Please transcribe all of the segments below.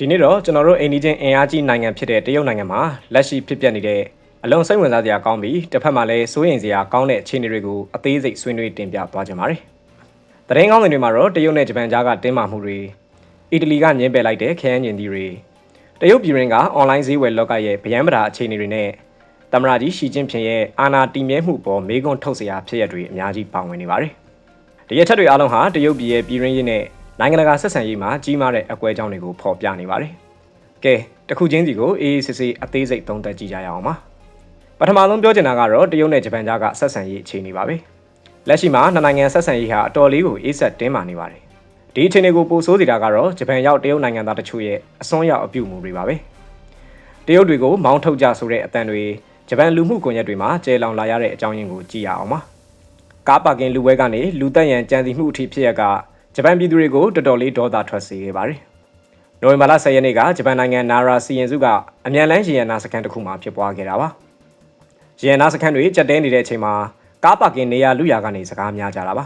ဒီနေ့တော့ကျွန်တော်တို့အိန္ဒိချင်းအင်အားကြီးနိုင်ငံဖြစ်တဲ့တရုတ်နိုင်ငံမှာလက်ရှိဖြစ်ပျက်နေတဲ့အလွန်စိတ်ဝင်စားစရာကောင်းပြီးတစ်ဖက်မှာလည်းစိုးရိမ်စရာကောင်းတဲ့အခြေအနေတွေကိုအသေးစိတ်ဆွေးနွေးတင်ပြသွားကြပါမယ်။သတင်းကောင်းတွေမှာတော့တရုတ်နဲ့ဂျပန်ကြားကတင်းမာမှုတွေအီတလီကညှင်းပယ်လိုက်တဲ့ခရမ်းညင်သီတွေတရုတ်ပြည်ရင်းကအွန်လိုင်းဈေးဝယ်လောကရဲ့ဗျမ်းပဒါအခြေအနေတွေနဲ့သမရာကြီးရှီကျင်းဖျင်ရဲ့အာဏာတည်မြဲမှုပေါ်မေးခွန်းထုတ်စရာဖြစ်ရတွေအများကြီးပါဝင်နေပါတယ်။ဒီရက်ချက်တွေအားလုံးဟာတရုတ်ပြည်ရဲ့ပြည်ရင်းရေးနဲ့ နိုင်ငံတကာဆက်ဆံရေးမှာကြီးမားတဲ့အကွဲအကြောင်းတွေကိုဖော်ပြနေပါတယ်။ကဲတစ်ခုချင်းစီကိုအေးအေးဆေးဆေးအသေးစိတ်သုံးသပ်ကြည့်ကြရအောင်ပါ။ပထမဆုံးပြောချင်တာကတော့တရုတ်နဲ့ဂျပန်ကြားကဆက်ဆံရေးအခြေအနေပါပဲ။လက်ရှိမှာနှစ်နိုင်ငံဆက်ဆံရေးဟာအတော်လေးကိုအေးဆက်တင်းမာနေပါတယ်။ဒီအခြေအနေကိုပိုဆိုးစေတာကတော့ဂျပန်ရောက်တရုတ်နိုင်ငံသားတချို့ရဲ့အစွန်းရောက်အပြုအမူတွေပါပဲ။တရုတ်တွေကိုမောင်းထုတ်ကြဆိုတဲ့အတန်တွေဂျပန်လူမှုကွန်ရက်တွေမှာကျဲလောင်လာရတဲ့အကြောင်းရင်းကိုကြည့်ရအောင်ပါ။ကားပါကင်လူပွဲကနေလူတက်ရန်ကြံစီမှုအထိဖြစ်ရက ဂျပန်ပြည်သူတွေကိုတော်တော်လေးဒေါသထွက်စေခဲ့ပါတယ်။နိုဝင်ဘာလ10ရက်နေ့ကဂျပန်နိုင်ငံနာရာစီရင်စုကအမြန်လန်းရေရနာစခန်းတစ်ခုမှာဖြစ်ပွားခဲ့တာပါ။ရေရနာစခန်းတွေကြက်တဲနေတဲ့အချိန်မှာကားပါကင်နေရာလူရာကနေစကားများကြတာပါ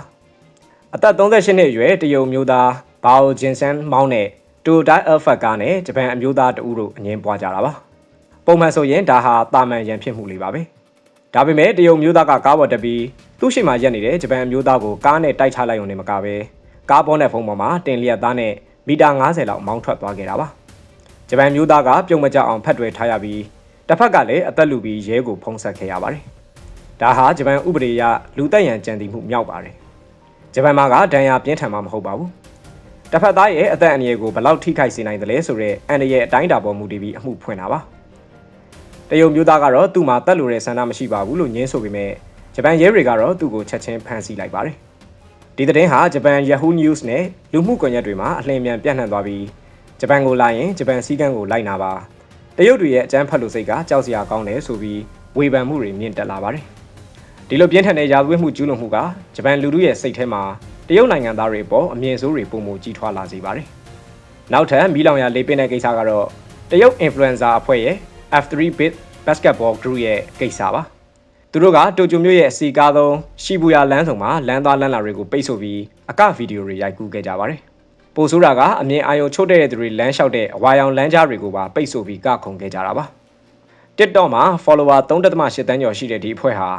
။အသက်38နှစ်အရွယ်တရုတ်မျိုးသားဘာအိုဂျင်ဆန်မောင်းနဲ့တူဒိုင်အယ်ဖတ်ကားနဲ့ဂျပန်အမျိုးသားတဦးတို့အငင်းပွားကြတာပါ။ပုံမှန်ဆိုရင်ဒါဟာတာမန်ရန်ဖြစ်မှုလေးပါပဲ။ဒါပေမဲ့တရုတ်မျိုးသားကကားပေါ်တက်ပြီးသူ့ရှိမှရက်နေတဲ့ဂျပန်အမျိုးသားကိုကားနဲ့တိုက်ချလိုက်ုံနဲ့မကပဲ ကားပေါ်နဲ့ဖုန်းပေါ်မှာတင်လျက်သားနဲ့မီတာ90လောက်မောင်းထွက်သွားခဲ့တာပါဂျပန်မျိုးသားကပြုံမကြအောင်ဖတ်တွယ်ထားရပြီးတစ်ဖက်ကလည်းအသက်လူပြီးရဲကိုဖုံးဆက်ခဲ့ရပါတယ်ဒါဟာဂျပန်ဥပဒေအရလူသက်ရန်ကြံတည်မှုမြောက်ပါတယ်ဂျပန်မှာကဒဏ်ရာပြင်းထန်မှာမဟုတ်ပါဘူးတစ်ဖက်သားရဲ့အသက်အန္တရာယ်ကိုဘယ်လောက်ထိခိုက်စေနိုင်သလဲဆိုတော့အန္တရာယ်အတိုင်းတာပေါ်မူတည်ပြီးအမှုဖွင့်တာပါတရုတ်မျိုးသားကတော့သူ့မှာတက်လို့တဲ့ဆန္ဒမရှိပါဘူးလို့ညင်းဆိုပေမဲ့ဂျပန်ရဲတွေကတော့သူ့ကိုချက်ချင်းဖမ်းဆီးလိုက်ပါတယ် ဒီသတင်းဟာဂျပန် Yahoo News နဲ့လူမှုကွန်ရက်တွေမှာအလင်းမြန်ပြန့်နှံ့သွားပြီးဂျပန်ကိုလာရင်ဂျပန်စည်းကမ်းကိုလိုက်နာပါတရုတ်တွေရဲ့အကြမ်းဖက်လို့စိတ်ကကြောက်စရာကောင်းတယ်ဆိုပြီးဝေဖန်မှုတွေမြင့်တက်လာပါတယ်ဒီလိုပြင်းထန်တဲ့ရာဇဝတ်မှုကျူးလွန်မှုကဂျပန်လူထုရဲ့စိတ်ထဲမှာတရုတ်နိုင်ငံသားတွေပေါ်အမြင်ဆိုးတွေပုံမူကြီးထွားလာစေပါတယ်နောက်ထပ်မီလောင်ရလေးပင်းတဲ့ကိစ္စကတော့တရုတ် influencer အဖွဲ့ရဲ့ F3bit basketball group ရဲ့ကိစ္စပါ သူတို့ကတိုကျိုမြို့ရဲ့အစီကားဆုံးရှီဘူယာလမ်းဆောင်မှာလမ်းသွားလမ်းလာတွေကိုပိတ်ဆို့ပြီးအကဗီဒီယိုတွေရိုက်ကူးခဲ့ကြပါတယ်။ပိုဆိုးတာကအမြင်အာရုံချို့တဲ့သူတွေလမ်းလျှောက်တဲ့အဝါရောင်လမ်းကြားတွေကိုပါပိတ်ဆို့ပြီးကခုန်ခဲ့ကြတာပါ။ TikTok မှာ follower 3.8တန်းကျော်ရှိတဲ့ဒီအဖွဲ့ဟာ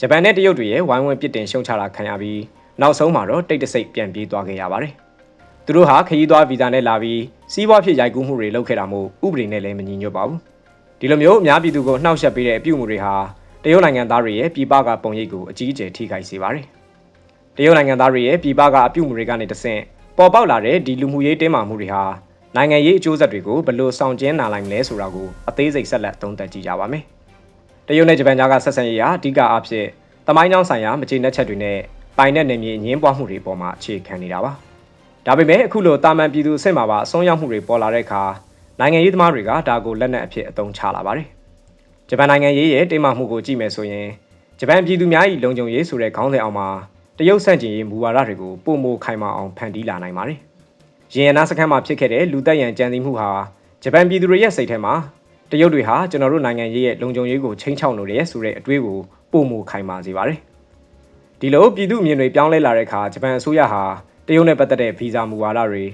ဂျပန်နဲ့တရုတ်တွေရဲ့ဝိုင်းဝန်းပြစ်တင်ရှုံချတာခံရပြီးနောက်ဆုံးမှာတော့တိတ်တဆိတ်ပြန်ပြေးသွားခဲ့ရပါတယ်။သူတို့ဟာခရီးသွားဗီဇာနဲ့လာပြီးစီးပွားဖြစ်ရိုက်ကူးမှုတွေလုပ်ခဲ့တာမို့ဥပဒေနဲ့လည်းမညီညွတ်ပါဘူး။ဒီလိုမျိုးအများပြည်သူကိုနှောက်ယှက်ပေးတဲ့အပြုအမူတွေဟာ တရုတ်နိုင်ငံသားတွေရဲ့ပြည်ပကပုံရိပ်ကိုအကြီးအကျယ်ထိခိုက်စေပါတယ်။တရုတ်နိုင်ငံသားတွေရဲ့ပြည်ပကအပြုအမူတွေကနေတဆင့်ပေါ်ပေါက်လာတဲ့ဒီလူမှုရေးတင်းမာမှုတွေဟာနိုင်ငံရေးအကျိုးဆက်တွေကိုဘယ်လိုဆောင်ကျဉ်နာနိုင်မလဲဆိုတာကိုအသေးစိတ်ဆက်လက်သုံးသပ်ကြည့်ကြပါမယ်။တရုတ်နဲ့ဂျပန်ကြားကဆက်ဆံရေးဟာအဓိကအဖြစ်တမိုင်းကြောင်းဆိုင်ရာမကျေနပ်ချက်တွေနဲ့ပိုင်တဲ့နေမြေအငင်းပွားမှုတွေပေါ်မှာအခြေခံနေတာပါ။ဒါပေမဲ့အခုလိုတာမန်ပြည်သူအဆင့်မှာပါအဆုံးရောက်မှုတွေပေါ်လာတဲ့အခါနိုင်ငံရေးသမားတွေကဒါကိုလက်နက်အဖြစ်အသုံးချလာပါတယ်။ ဂျပန်နိုင်ငံရေးရဲ့တိမ်မာမှုကိုကြည့်မယ်ဆိုရင်ဂျပန်ပြည်သူများ၏လုံခြုံရေးဆိုတဲ့ခေါင်းစဉ်အောက်မှာတရုတ်ဆန့်ကျင်ရေးမူဝါဒတွေကိုပုံမိုခိုင်မာအောင်ဖန်တီးလာနိုင်ပါတယ်။ရင်ရနာစခန်းမှာဖြစ်ခဲ့တဲ့လူသက်ရန်ကြံစည်မှုဟာဂျပန်ပြည်သူတွေရဲ့စိတ်ထဲမှာတရုတ်တွေဟာကျွန်တော်တို့နိုင်ငံရေးရဲ့လုံခြုံရေးကိုချိန်ချောက်လို့ရဲဆိုတဲ့အတွေးကိုပုံမိုခိုင်မာစေပါတယ်။ဒီလိုပြည်သူအမြင်တွေပြောင်းလဲလာတဲ့အခါဂျပန်အစိုးရဟာတရုတ်နဲ့ပတ်သက်တဲ့ဗီဇာမူဝါဒတွေ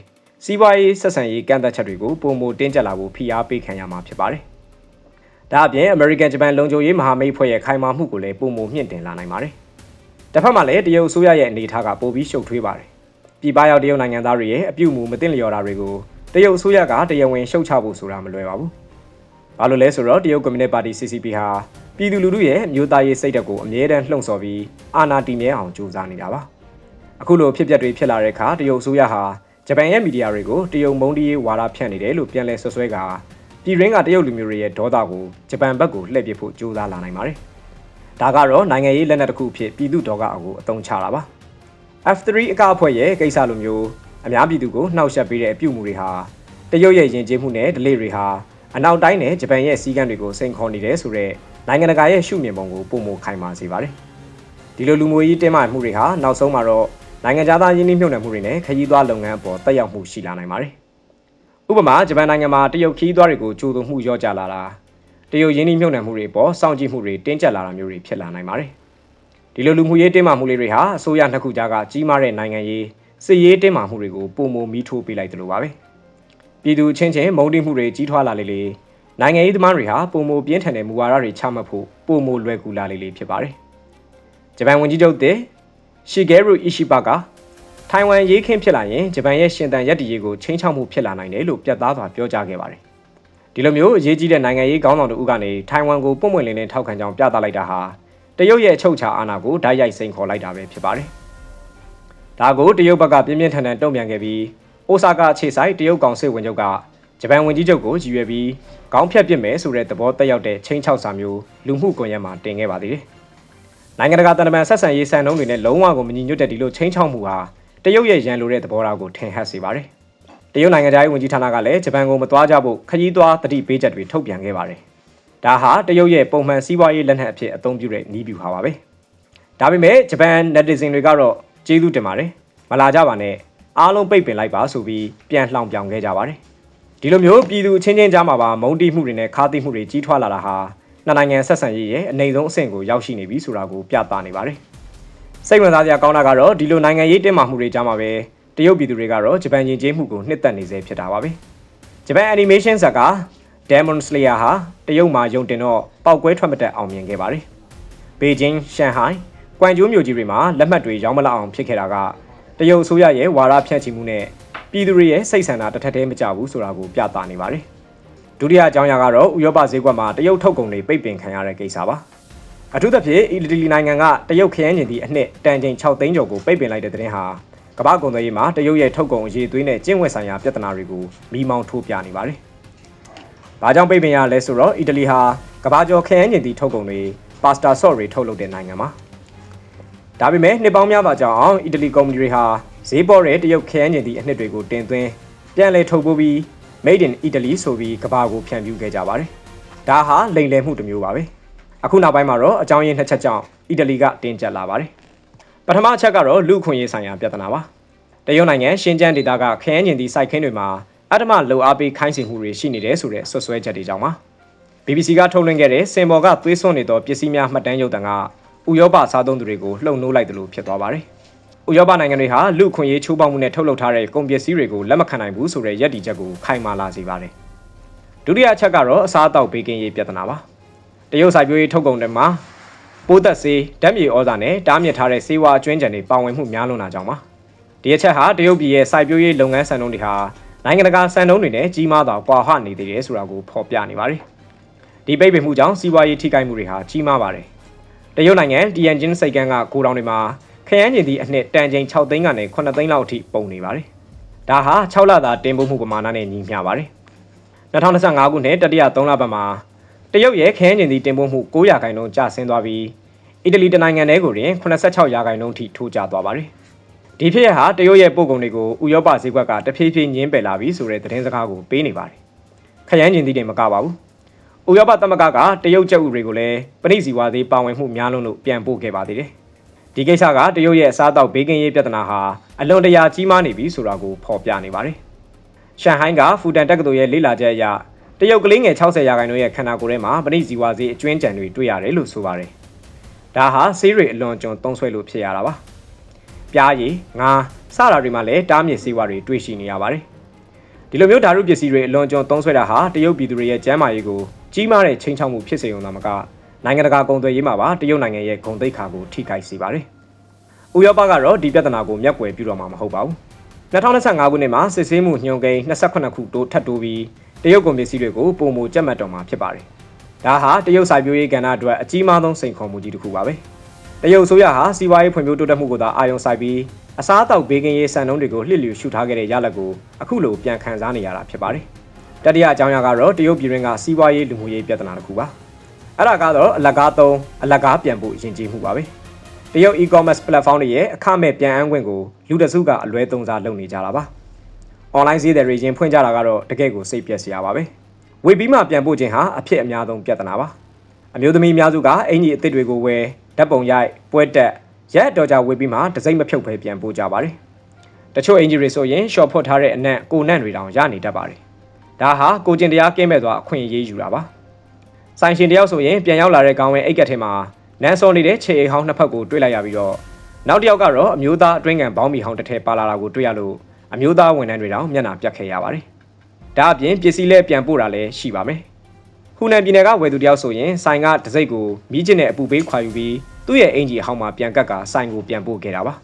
စီးပွားရေးဆက်ဆံရေးကန့်သတ်ချက်တွေကိုပုံမိုတင်းကျပ်လာဖို့ဖိအားပေးခံရမှာဖြစ်ပါတယ်။ ဒါအပြင် American Japan လုံခြုံရေးမဟာမိတ်ဖွဲ့ရဲ့ခိုင်မာမှုကိုလည်းပုံမမြင့်တင်လာနိုင်ပါတယ်။တစ်ဖက်မှာလည်းတရုတ်အစိုးရရဲ့အနေအထားကပိုပြီးရှုပ်ထွေးပါတယ်။ပြည်ပရောက်တရုတ်နိုင်ငံသားတွေရဲ့အပြုအမူမသိလျော်တာတွေကိုတရုတ်အစိုးရကတရားဝင်ရှုတ်ချဖို့ဆိုတာမလွယ်ပါဘူး။ဘာလို့လဲဆိုတော့တရုတ်ကွန်မြူနစ်ပါတီ CCP ဟာပြည်သူလူထုရဲ့မျိုးသားရေးစိတ်ဓာတ်ကိုအမြဲတမ်းလှုံ့ဆော်ပြီးအာဏာတည်မြဲအောင်ကြိုးစားနေတာပါ။အခုလိုဖြစ်ပျက်တွေဖြစ်လာတဲ့အခါတရုတ်အစိုးရဟာဂျပန်ရဲ့မီဒီယာတွေကိုတရုတ်မုန်းတီးရေးဝါဒဖြန့်နေတယ်လို့ပြန်လည်ဆွဆွဲက ပြည်ရင်းကတရုတ်လူမျိုးတွေရဲ့ဒေါသကိုဂျပန်ဘက်ကိုလှည့်ပစ်ဖို့ကြိုးစားလာနိုင်ပါတယ်။ဒါကတော့နိုင်ငံရေးလက်နက်တစ်ခုဖြစ်ပြည်သူဒေါကအကိုအသုံးချတာပါ။ F3 အကအဖွဲ့ရဲ့ကိစ္စလိုမျိုးအများပြည်သူကိုနှောက်ယှက်ပေးတဲ့အပြုအမူတွေဟာတရုတ်ရဲ့ယဉ်ကျေးမှုနဲ့ဒလေတွေဟာအနောက်တိုင်းနဲ့ဂျပန်ရဲ့စီးကမ်းတွေကိုစိန်ခေါ်နေတယ်ဆိုတော့နိုင်ငံတကာရဲ့ရှုမြင်ပုံကိုပုံမခိုင်မာစေပါတယ်။ဒီလိုလူမျိုးရေးတင်းမာမှုတွေဟာနောက်ဆုံးမှာတော့နိုင်ငံသားရင်းနှီးမြှုပ်နှံမှုတွေနဲ့ခရီးသွားလုပ်ငန်းအပေါ်တက်ရောက်မှုရှိလာနိုင်ပါတယ်။ ဥပမာဂျပန်နိုင်ငံမှာတရုတ်ခီးသွားတွေကိုကြိုးသွင်းမှုရော့ကျလာတာတရုတ်ရင်းနှီးမြှုပ်နှံမှုတွေပေါ်စောင့်ကြည့်မှုတွေတင်းကျပ်လာတာမျိုးတွေဖြစ်လာနိုင်ပါတယ်ဒီလိုလူမှုရေးတင်းမာမှုလေးတွေဟာအစိုးရနှစ်ခုကြားကကြီးမားတဲ့နိုင်ငံရေးစစ်ရေးတင်းမာမှုတွေကိုပုံမမီးထိုးပေးလိုက်တယ်လို့ပါပဲပြည်သူချင်းချင်းမုံတိမှုတွေကြီးထွားလာလေလေနိုင်ငံရေးသမားတွေဟာပုံမပြင်းထန်တဲ့မူဝါဒတွေချမှတ်ဖို့ပုံမလွယ်ကူလာလေလေဖြစ်ပါတယ်ဂျပန်ဝန်ကြီးချုပ်တဲ့ရှီဂဲရူအီရှိဘက ထိုင်ဝမ်ရေးခင်းဖြစ်လာရင်ဂျပန်ရဲ့ရှင်တန်ရက်တီရေးကိုချင်းချောက်မှုဖြစ်လာနိုင်တယ်လို့ပြတ်သားစွာပြောကြားခဲ့ပါတယ်ဒီလိုမျိုးအရေးကြီးတဲ့နိုင်ငံရေးခေါင်းဆောင်တို့ကနေထိုင်ဝမ်ကိုပုံမွင့်လင်းလင်းထောက်ခံကြောင်းပြသလိုက်တာဟာတရုတ်ရဲ့အချုပ်အခြာအာဏာကိုဓာတ်ရိုက်စိန်ခေါ်လိုက်တာပဲဖြစ်ပါတယ်ဒါကိုတရုတ်ဘက်ကပြင်းပြင်းထန်ထန်တုံ့ပြန်ခဲ့ပြီးအိုဆာကာခြေဆိုင်တရုတ်ကောင်စစ်ဝင်ချုပ်ကဂျပန်ဝန်ကြီးချုပ်ကိုရည်ရွယ်ပြီးခေါင်းဖြတ်ပစ်မယ်ဆိုတဲ့သဘောတက်ရောက်တဲ့ချင်းချောက်စာမျိုးလူမှုကွန်ရက်မှာတင်ခဲ့ပါသေးတယ်။နိုင်ငံတကာတန်တမန်ဆက်ဆံရေးစံနှုန်းတွေနဲ့လုံးဝကိုမညီညွတ်တဲ့ဒီလိုချင်းချောက်မှုဟာ တရုတ်ရဲ့ရန်လိုတဲ့သဘောထားကိုထင်ဟပ်စေပါတယ်။တရုတ်နိုင်ငံသားရေးဝန်ကြီးဌာနကလည်းဂျပန်ကိုမသွားကြဖို့ခရီးသွားတတိပေးချက်တွေထုတ်ပြန်ခဲ့ပါတယ်။ဒါဟာတရုတ်ရဲ့ပုံမှန်စီးပွားရေးလက်နက်အဖြစ်အသုံးပြုတဲ့နည်းဗျူဟာပါပဲ။ဒါပေမဲ့ဂျပန် netizen တွေကတော့ကျေးဇူးတင်ပါတယ်။မလာကြပါနဲ့အားလုံးပိတ်ပင်လိုက်ပါဆိုပြီးပြန်လှောင်ပြောင်ခဲ့ကြပါတယ်။ဒီလိုမျိုးပြည်သူချင်းချင်းကြားမှာပါမုံတီးမှုတွေနဲ့ခါးသိမှုတွေကြီးထွားလာတာဟာနှစ်နိုင်ငံဆက်ဆံရေးရဲ့အနေဆုံးအဆင့်ကိုရောက်ရှိနေပြီဆိုတာကိုပြသနေပါတယ်။ စိတ်ဝင်စားစရာကောင်းတာကတော့ဒီလိုနိုင်ငံရေးတင်းမာမှုတွေကြားမှာပဲတရုတ်ပြည်သူတွေကတော့ဂျပန်ယဉ်ကျေးမှုကိုနှစ်သက်နေစေဖြစ်တာပါပဲ။ဂျပန် animation ဇာတ်ကား Demon Slayer ဟာတရုတ်မှာယုံတင်တော့ပောက်ကွဲထွက်မတက်အောင်မြင်ခဲ့ပါတယ်။ဘေဂျင်း၊ရှန်ဟိုင်၊ကွမ်ကျိုးမြို့ကြီးတွေမှာလက်မှတ်တွေရောင်းမလောက်အောင်ဖြစ်ခဲ့တာကတရုတ်အစိုးရရဲ့ဝါဒဖြန့်ချီမှုနဲ့ပြည်သူတွေရဲ့စိတ်ဆန္ဒတစ်ထက်တည်းမကြဘူးဆိုတာကိုပြသနေပါတယ်။ဒုတိယအကြောင်းအရာကတော့ဥရောပဈေးကွက်မှာတရုတ်ထုတ်ကုန်တွေပိတ်ပင်ခံရတဲ့ကိစ္စပါ။ အထူးသဖြင့်အီတလီနိုင်ငံကတရုတ်ခရမ်းကျင်သည့်အနှစ်တန်ချိန်6သိန်းကျော်ကိုပိတ်ပင်လိုက်တဲ့တဲ့တင်ဟာကမ္ဘာကုန်သွယ်ရေးမှာတရုတ်ရဲ့ထုတ်ကုန်အရေးသွေးနဲ့ကျင့်ဝတ်ဆိုင်ရာပြဿနာတွေကိုမိမောင်းထိုးပြနေပါတယ်။ဘာကြောင့်ပိတ်ပင်ရလဲဆိုတော့အီတလီဟာကမ္ဘာကျော်ခရမ်းကျင်သည့်ထုတ်ကုန်တွေပါစတာဆော့တွေထုတ်လုပ်တဲ့နိုင်ငံပါ။ဒါပေမဲ့နှစ်ပေါင်းများစွာကြောင့်အောင်အီတလီကုမ္ပဏီတွေဟာဈေးပေါ်တဲ့တရုတ်ခရမ်းကျင်သည့်အနှစ်တွေကိုတင်သွင်းပြန်လည်ထုတ်ပိုးပြီး Made in Italy ဆိုပြီးကမ္ဘာကိုဖြန့်ဖြူးခဲ့ကြပါတယ်။ဒါဟာလိမ်လည်မှုတစ်မျိုးပါပဲ။ အခုနောက်ပိုင်းမှာတော့အကြောင်းရင်းနှစ်ချက်ကြောင့်အီတလီကတင်းကျပ်လာပါတယ်။ပထမအချက်ကတော့လူခွင့်ရေးဆိုင်ရာပြဿနာပါ။တရုတ်နိုင်ငံရှင်းကျန်းဒေသကခရမ်းကျင်သည့်စိုက်ခင်းတွေမှာအတ္တမလုံအားပေးခိုင်းစေမှုတွေရှိနေတယ်ဆိုတဲ့ဆွဆွဲချက်တွေကြောင့်ပါ။ BBC ကထုတ်လွှင့်ခဲ့တဲ့စင်ပေါ်ကသွေးစွန်းနေသောပစ္စည်းများမှတ်တမ်းရုပ်သံကဥရောပစားသုံးသူတွေကိုလှုံ့နှိုးလိုက်တယ်လို့ဖြစ်သွားပါတယ်။ဥရောပနိုင်ငံတွေဟာလူခွင့်ရေးချိုးဖောက်မှုနဲ့ထုတ်လုပ်ထားတဲ့ကုန်ပစ္စည်းတွေကိုလက်မခံနိုင်ဘူးဆိုတဲ့ရည်တည်ချက်ကိုခိုင်မာလာစေပါတယ်။ဒုတိယအချက်ကတော့အစားအသောက်ဘေးကင်းရေးပြဿနာပါ။ တရုတ်စိုက်ပျိုးရေးထုတ်ကုန်တွေမှာပိုးသက်ဆေးဓာတ်မြေဩဇာနဲ့တားမြစ်ထားတဲ့ဆေးဝါးအကျွမ်းကျန်တွေပါဝင်မှုများလွန်းတာကြောင့်ပါ။ဒီအချက်ဟာတရုတ်ပြည်ရဲ့စိုက်ပျိုးရေးလုပ်ငန်းစံနှုန်းတွေဟာနိုင်ငံတကာစံနှုန်းတွေနဲ့ကြီးမားစွာကွာဟနေသေးတယ်ဆိုတာကိုဖော်ပြနေပါတယ်။ဒီပိတ်ပင်မှုကြောင့်စီးပွားရေးထိခိုက်မှုတွေဟာကြီးမားပါတယ်။တရုတ်နိုင်ငံတီယန်ဂျင်းစိတ်ကန်းကကိုတောင်တွေမှာခရမ်းကျင်သည့်အနှစ်တန်ချိန်6သိန်းကနေ9သိန်းလောက်အထိပုံနေပါတယ်။ဒါဟာ6လသာတင်ပို့မှုပမာဏနဲ့ညီမျှပါတယ်။2025ခုနှစ်တတိယ3လပတ်မှာ တရုတ်ရဲ့ခရမ်းကျင်သည့်တင်ပို့မှု900ရာခိုင်နှုန်းကျဆင်းသွားပြီးအီတလီတနိုင်ငံတည်းကိုတင်86ရာခိုင်နှုန်းထိထိုးကျသွားပါတယ်။ဒီဖြစ်ရဟာတရုတ်ရဲ့ပို့ကုန်တွေကိုဥရောပဈေးကွက်ကတဖြည်းဖြည်းညှင်းပယ်လာပြီဆိုတဲ့သတင်းစကားကိုပေးနေပါတယ်။ခရမ်းကျင်သည့်တင်မကပါဘူး။ဥရောပသမဂ္ဂကတရုတ်ကျပ်ဥတွေကိုလည်းပဏိစီဝါသေးပါဝင်မှုများလုံးလို့ပြန်ပို့ခဲ့ပါသေးတယ်။ဒီကိစ္စကတရုတ်ရဲ့အစားအသောက်ဘေးကင်းရေးပြဿနာဟာအလွန်တရာကြီးမားနေပြီဆိုတာကိုဖော်ပြနေပါတယ်။ရှန်ဟိုင်းကဖူတန်တက္ကသိုလ်ရဲ့လေ့လာချက်အရ တရုတ်ကလေးငယ်60ရာခိုင်နှုန်းရဲ့ခန္ဓာကိုယ်ထဲမှာပဏိဇီဝဆေးအကျွင်းကြံတွေတွေ့ရတယ်လို့ဆိုပါတယ်။ဒါဟာဆေးတွေအလွန်ကျွံသုံးဆွဲလို့ဖြစ်ရတာပါ။ပြားရည်ငါစတာတွေမှာလည်းတားမြစ်ဆေးဝါးတွေတွေ့ရှိနေရပါတယ်။ဒီလိုမျိုးဓာတုပစ္စည်းတွေအလွန်ကျွံသုံးဆွဲတာဟာတရုတ်ပြည်သူတွေရဲ့ကျန်းမာရေးကိုကြီးမားတဲ့ချိန်ချောက်မှုဖြစ်စေုံသာမကနိုင်ငံတကာကုန်သွယ်ရေးမှာပါတရုတ်နိုင်ငံရဲ့ဂုဏ်သိက္ခာကိုထိခိုက်စေပါတယ်။ဥရောပကတော့ဒီပြဿနာကိုမျက်ကွယ်ပြုတော့မှာမဟုတ်ပါဘူး။2025ခုနှစ်မှာစစ်ဆေးမှုညွှန်ကိန်း28ခုတိုးထပ်တိုးပြီး တရုတ်ကုန်ပစ္စည်းတွေကိုပုံမူကြက်မှတ်တော်မှာဖြစ်ပါတယ်။ဒါဟာတရုတ်စိုက်ပျိုးရေးကဏ္ဍအတွက်အကြီးမားဆုံးစိန်ခေါ်မှုကြီးတစ်ခုပါပဲ။တရုတ်အစိုးရဟာစီးပွားရေးဖွံ့ဖြိုးတိုးတက်မှုကိုသာအာရုံစိုက်ပြီးအစားအသောက်ဘေးကင်းရေးစံနှုန်းတွေကိုလှစ်လျူရှုထားခဲ့တဲ့ရလဒ်ကိုအခုလိုပြန်ခံစားနေရတာဖြစ်ပါတယ်။တတိယအကြောင်းအရာကတော့တရုတ်ပြည်တွင်းကစီးပွားရေးလူမှုရေးပြဿနာတစ်ခုပါ။အဲ့ဒါကတော့အလကားသုံးအလကားပြန်ဖို့ယဉ်ကျေးမှုပါပဲတရုတ် e-commerce platform တွေရဲ့အခမဲ့ပြန်အန်းခွင့်ကိုလူတစုကအလွဲသုံးစားလုပ်နေကြတာပါ online ဈေးတွေရင်ဖွင့်ကြတာကတော့တကယ့်ကိုစိတ်ပျက်စရာပါပဲဝေပြီးမှပြန်ပို့ခြင်းဟာအဖြစ်အများဆုံးပြဿနာပါအမျိုးသမီးအများစုကအင်ကြီးအစ်စ်တွေကိုဝယ်ဓာတ်ပုံရိုက်ပွဲတက်ရက်တော်ကြဝေပြီးမှတစိမ့်မဖြုတ်ပဲပြန်ပို့ကြပါတယ်တချို့အင်ဂျီတွေဆိုရင်ရှော့ဖွတ်ထားတဲ့အနက်ကိုနန့်တွေတောင်ရနေတတ်ပါတယ်ဒါဟာကိုကျင်တရားကင်းမဲ့စွာအခွင့်အရေးယူတာပါဆိုင်ရှင်တယောက်ဆိုရင်ပြန်ရောက်လာတဲ့ကောင်းဝင်အိတ်ကက်ထဲမှာနန်းစောနေတဲ့ခြေအိမ်ဟောင်းနှစ်ဖက်ကိုတွေ့လိုက်ရပြီးတော့နောက်တစ်ယောက်ကတော့အမျိုးသားအတွင်းခံဘောင်းမီဟောင်းတစ်ထည်ပါလာတာကိုတွေ့ရလို့ အမျိုးသားဝန်ထမ်းတွေတောင်မျက်နှာပြတ်ခဲ့ရပါတယ်။တဒါအပြင်ပစ္စည်းလဲပြန်ပို့တာလည်းရှိပါမယ်ဟူနန်ပြည်နယ်ကဝယ်သူတယောက်ဆိုရင်ဆိုင်ကတစိတ်ကိုမိကျင်နဲ့အပူပေးခွာယူပြီးသူ့ရဲ့အင်ဂျီအဟောင်းမှာပြန်ကတ်ကဆိုင်ကိုပြန်ပို့ခဲ့တာပါ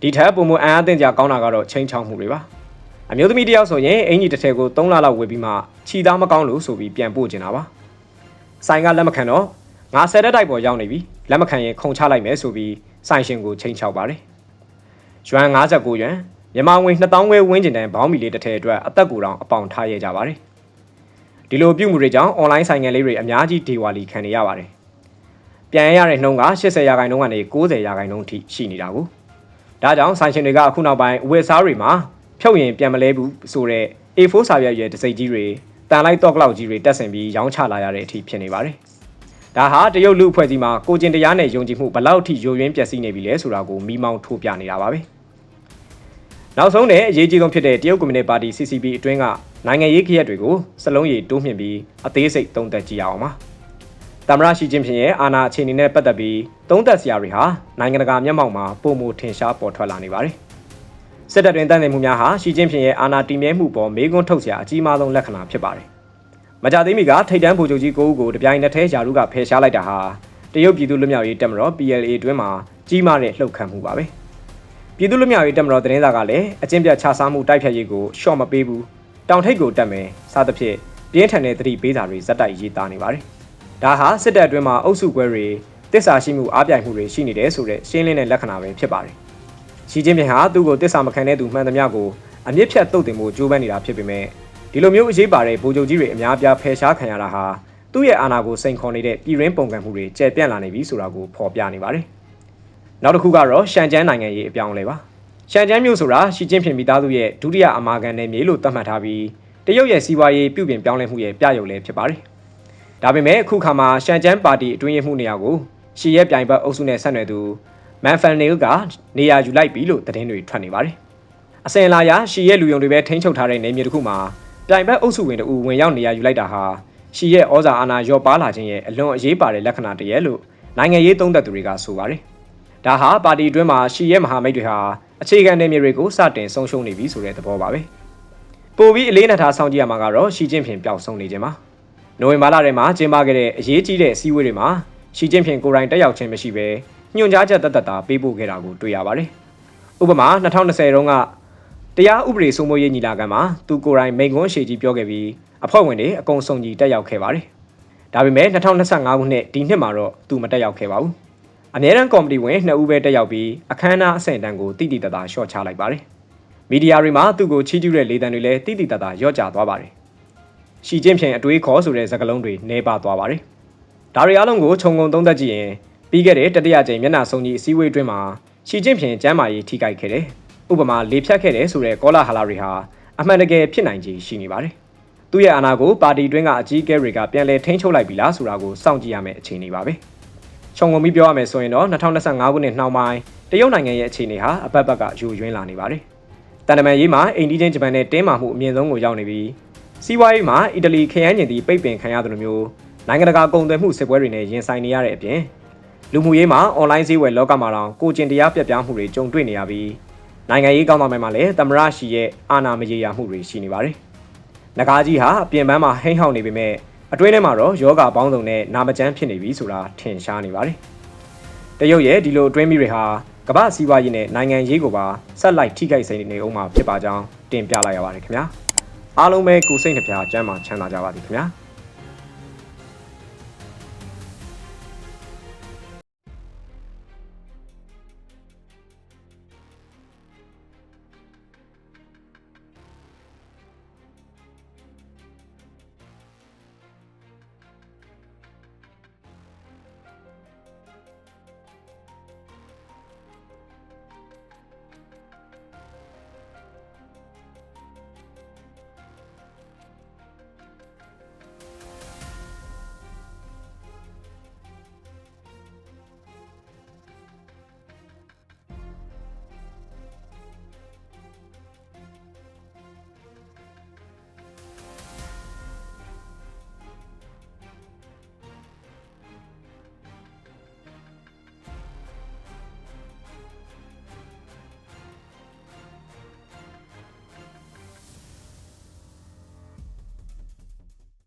ဒီထက်ပုံမအံ့အားသင့်ကြကောင်းတာကတော့ချင်းချောင်းမှုတွေပါအမျိုးသမီးတယောက်ဆိုရင်အင်ဂျီတစ်ထည်ကို3လလောက်ဝယ်ပြီးမှခြီသားမကောင်းလို့ဆိုပြီးပြန်ပို့ကျင်တာပါဆိုင်ကလက်မခံတော့ငါဆယ်တက်တိုက်ပေါ်ရောက်နေပြီလက်မခံရင်ခုံချလိုက်မယ်ဆိုပြီးဆိုင်ရှင်ကိုချင်းချောက်ပါတယ်ရွမ်59ရွမ် မြန်မာငွေ2000ဝဲဝင်းကျင်တန်ဘောင်းမီလေးတစ်ထည်အတွက်အသက်ကိုတောင်အပေါင်ထားရကြပါတယ်ဒီလိုပြုမှုတွေကြောင့်အွန်လိုင်းဆိုင်ငယ်လေးတွေအများကြီးဒေဝါလီခံနေရပါတယ်ပြန်ရတဲ့နှုန်းက80ရာခိုင်နှုန်းကနေ90ရာခိုင်နှုန်းထိရှိနေတာကိုဒါကြောင့်ဆိုင်ရှင်တွေကအခုနောက်ပိုင်းအဝယ်စားတွေမှာဖြုတ်ရင်ပြန်မလဲဘူးဆိုတော့ A4 စာရွက်ရဲ့တစိမ့်ကြီးတွေတန်လိုက်တော့ကလောက်ကြီးတွေတက်ဆင်ပြီးရောင်းချလာရတဲ့အထိဖြစ်နေပါတယ်ဒါဟာတရုတ်လူအဖွဲ့အစည်းမှာကိုကျင်တရားနဲ့ယုံကြည်မှုဘလောက်ထိယိုယွင်းပျက်စီးနေပြီလဲဆိုတာကိုမိမောင်းထိုးပြနေတာပါပဲ နောက်ဆုံးနဲ့အရေးကြီးဆုံးဖြစ်တဲ့တရုတ်ကွန်မြူနတီပါတီ CCP အတွင်းကနိုင်ငံရေးခရက်တွေကိုစလုံးရည်တိုးမြှင့်ပြီးအသေးစိတ်သုံးသပ်ကြည့်အောင်ပါသမရရှိချင်းဖြင့်ရဲ့အာဏာအခြေအနေနဲ့ပတ်သက်ပြီးသုံးသပ်စရာတွေဟာနိုင်ငံတကာမျက်မှောက်မှာပုံမထင်ရှားပေါ်ထွက်လာနေပါတယ်စစ်တပ်တွင်တန်တဲ့မှုများဟာရှီကျင်းဖြင့်ရဲ့အာဏာတည်မြဲမှုပေါ်မေးခွန်းထုတ်စရာအကြီးမားဆုံးလက္ခဏာဖြစ်ပါတယ်။မကြသေးမီကထိတ်တန်းဗိုလ်ချုပ်ကြီးကိုဦးကိုတပြိုင်နက်တည်းယာရုကဖယ်ရှားလိုက်တာဟာတရုတ်ပြည်သူ့လွတ်မြောက်ရေးတပ်မတော် PLA အတွင်းမှာကြီးမားတဲ့လှုပ်ခတ်မှုပါပဲ။ ပြည်သူ့လွတ်မြောက်ရေးတပ်မတော်သတင်းစာကလည်းအကျဉ်းပြတ်ခြားစားမှုတိုက်ဖြတ်ရေးကိုရှော့မပေးဘူး။တောင်ထိပ်ကိုတက်မယ်စသဖြင့်ပြင်းထန်တဲ့သတိပေးစာတွေဇက်တိုက်ရေးသားနေပါတယ်။ဒါဟာစစ်တပ်အတွင်းမှာအုပ်စုကွဲတွေတစ္ဆာရှိမှုအားပြိုင်မှုတွေရှိနေတယ်ဆိုတဲ့ရှင်းလင်းတဲ့လက္ခဏာပဲဖြစ်ပါတယ်။ရှီကျင်းပြဟာသူ့ကိုတစ္ဆာမခံတဲ့သူမှန်သမျှကိုအမြင့်ဖြတ်တုတ်တင်မှုကြိုးပမ်းနေတာဖြစ်ပေမဲ့ဒီလိုမျိုးအရေးပါတဲ့ဗိုလ်ချုပ်ကြီးတွေအများပြားဖယ်ရှားခံရတာဟာသူ့ရဲ့အာဏာကိုစိန်ခေါ်နေတဲ့ပြည်ရင်းပုံကံမှုတွေကျယ်ပြန့်လာနေပြီဆိုတာကိုဖော်ပြနေပါတယ်။ နောက်တစ်ခုကတော့ရှန်ကျန်းနိုင်ငံရေးအပြောင်းအလဲပါ။ရှန်ကျန်းမြို့ဆိုတာရှီကျင်းဖျင်မိသားစုရဲ့ဒုတိယအမာခံနယ်မြေလို့သတ်မှတ်ထားပြီးတရုတ်ရဲ့စီးပွားရေးပြုပြင်ပြောင်းလဲမှုရဲ့ပြရုပ်လည်းဖြစ်ပါတယ်။ဒါပေမဲ့အခုခါမှာရှန်ကျန်းပါတီအတွင်းရေးမှုနေရာကိုရှီရဲ့ပြိုင်ဘက်အုပ်စုနဲ့ဆက်နွယ်သူမန်ဖန်နီလ်ကနေရာယူလိုက်ပြီလို့သတင်းတွေထွက်နေပါတယ်။အစင်လာရရှီရဲ့လူယုံတွေပဲထိန်းချုပ်ထားတဲ့နေမြေတစ်ခုမှာပြိုင်ဘက်အုပ်စုဝင်တို့ဝင်ရောက်နေရာယူလိုက်တာဟာရှီရဲ့ဩဇာအာဏာရော့ပါလာခြင်းရဲ့အလွန်အရေးပါတဲ့လက္ခဏာတည်းရဲ့လို့နိုင်ငံရေးသုံးသပ်သူတွေကဆိုပါတယ်။ ဒါဟာပါတီအတွင်းမှာရှီရဲ့မဟာမိတ်တွေဟာအခြေခံနေမြေတွေကိုစတင်ဆုံးရှုံးနေပြီဆိုတဲ့သဘောပါပဲ။ပိုပြီးအလေးနက်ထားဆောင်ကြည့်ရမှာကတော့ရှီကျင်းဖြင်ပျောက်ဆုံးနေခြင်းပါ။နိုဝင်ဘာလထဲမှာကျင်းပခဲ့တဲ့အရေးကြီးတဲ့အစည်းအဝေးတွေမှာရှီကျင်းဖြင်ကိုယ်တိုင်တက်ရောက်ခြင်းမရှိဘဲညွှန်ကြားချက်တသက်တာပေးပို့ခဲ့တာကိုတွေ့ရပါတယ်။ဥပမာ2020တုန်းကတရားဥပဒေစိုးမိုးရေးညီလာခံမှာသူကိုယ်တိုင်မိန့်ခွန်းရှေ့ကြီးပြောခဲ့ပြီးအဖွဲ့ဝင်တွေအကုန်စုံကြီးတက်ရောက်ခဲ့ပါတယ်။ဒါပေမဲ့2025ခုနှစ်ဒီနှစ်မှာတော့သူမတက်ရောက်ခဲ့ပါဘူး။ အများရန်ကော်မတီဝင်နှစ်ဦးပဲတက်ရောက်ပြီးအခမ်းအနားအဆင့်တန်းကိုတိတိတသားရှော့ချလိုက်ပါတယ်။မီဒီယာတွေမှာသူ့ကိုချီးကျူးတဲ့လေသံတွေလည်းတိတိတသားရော့ကျသွားပါတယ်။ရှီကျင်းဖြင်အတွေးခေါ်ဆိုတဲ့စကားလုံးတွေနှဲပါသွားပါတယ်။ဒါတွေအားလုံးကိုခြုံငုံသုံးသပ်ကြည့်ရင်ပြီးခဲ့တဲ့တတိယကြိမ်မျက်နှာစုံကြီးအစည်းအဝေးအတွင်းမှာရှီကျင်းဖြင်ကျမ်းမာရေးထိခိုက်ခဲ့တယ်။ဥပမာလေဖြတ်ခဲ့တယ်ဆိုတဲ့ကောလာဟလာတွေဟာအမှန်တကယ်ဖြစ်နိုင်ခြေရှိနေပါတယ်။သူ့ရဲ့အာဏာကိုပါတီတွင်းကအကြီးအကဲတွေကပြန်လည်ထိန်းချုပ်လိုက်ပြီလားဆိုတာကိုစောင့်ကြည့်ရမယ့်အခြေအနေပါပဲ။ ခြုံငုံပြီးပြောရမယ်ဆိုရင်တော့2025ခုနှစ်နှောင်းပိုင်းတရုတ်နိုင်ငံရဲ့အခြေအနေဟာအပတ်ပတ်ကယူယွင်းလာနေပါတယ်။တန်တမန်ရေးမှာအိန္ဒိချင်းဂျပန်နဲ့တင်းမာမှုအမြင့်ဆုံးကိုရောက်နေပြီးစီးပွားရေးမှာအီတလီခရမ်းကျင်သည့်ပိတ်ပင်ခံရတယ်လို့မျိုးနိုင်ငံတကာကုန်သွယ်မှုစစ်ပွဲတွေနဲ့ရင်ဆိုင်နေရတဲ့အပြင်လူမှုရေးမှာအွန်လိုင်းဈေးဝယ်လောကမှာတောင်ကိုကျင်တရားပြက်ပြားမှုတွေကြုံတွေ့နေရပြီးနိုင်ငံရေးကောင်းဆောင်ပိုင်းမှာလည်းသမရရှိရဲ့အာဏာမရေရာမှုတွေရှိနေပါတယ်။နဂါးကြီးဟာအပြင်ပန်းမှာဟိမ့်ဟောက်နေပေမဲ့ အတွင်းထဲမှာတော့ယောဂပေါင်းစုံနဲ့နာမကျန်းဖြစ်နေပြီဆိုတာထင်ရှားနေပါတယ်။တရုတ်ရဲ့ဒီလိုအတွင်းမိတွေဟာကမ္ဘာစီးပွားရေးနဲ့နိုင်ငံရေးကိုပါဆက်လိုက်ထိခိုက်စေနေအောင်မှာဖြစ်ပါကြောင်းတင်ပြလိုက်ရပါတယ်ခင်ဗျာ။အားလုံးပဲကိုစိတ်နှပြကျမ်းမှာချမ်းသာကြပါသည်ခင်ဗျာ။